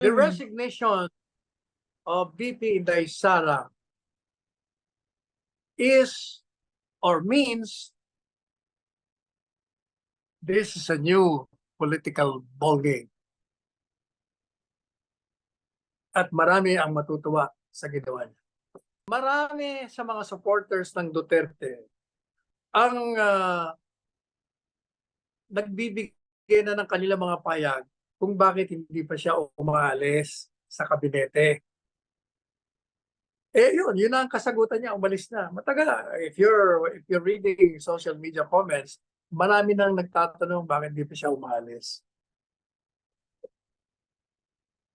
The Mm. resignation of VP Inday Sara is or means this is a new political ballgame. At marami ang matutuwa sa ginawa niya. Marami sa mga supporters ng Duterte ang ah, nagbibigay na ng kanilang mga payag kung bakit hindi pa siya umalis sa kabinete. Eh yun, yun ang kasagutan niya, umalis na. Matagal. If you're, if you're reading social media comments, marami nang nagtatanong bakit hindi pa siya umalis.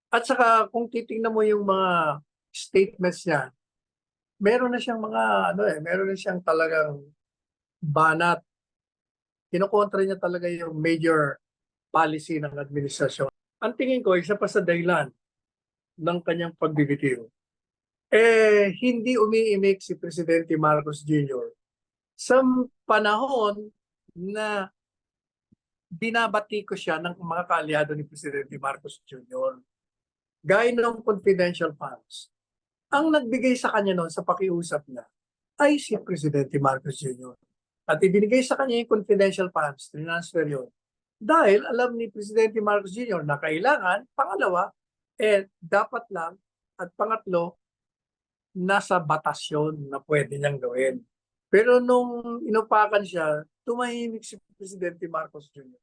At saka kung titingnan mo yung mga statements niya, meron na siyang mga ano eh, meron na siyang talagang banat. Kinokontra niya talaga yung major policy ng administrasyon. Ang tingin ko, isa pa sa dahilan ng kanyang pagbibitiw, eh, hindi umiimik si Presidente Marcos Jr. sa panahon na binabati ko siya ng mga kaalyado ni Presidente Marcos Jr. Gaya ng confidential funds. Ang nagbigay sa kanya noon sa pakiusap niya ay si Presidente Marcos Jr. At ibinigay sa kanya yung confidential funds, transfer yun. Dahil alam ni Presidente Marcos Jr. na kailangan, pangalawa, eh dapat lang, at pangatlo, nasa batas yun na pwede niyang gawin. Pero nung inupakan siya, tumahimik si Presidente Marcos Jr.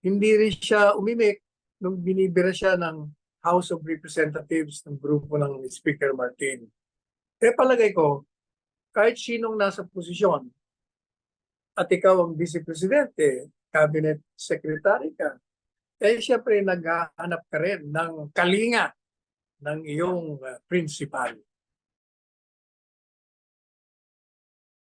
Hindi rin siya umimik nung binibira siya ng House of Representatives ng grupo ng Speaker Martin. Eh palagay ko, kahit sinong nasa posisyon, at ikaw ang Vice Presidente, Cabinet Secretary ka, eh siyempre naghahanap ka rin ng kalinga ng iyong uh, principal.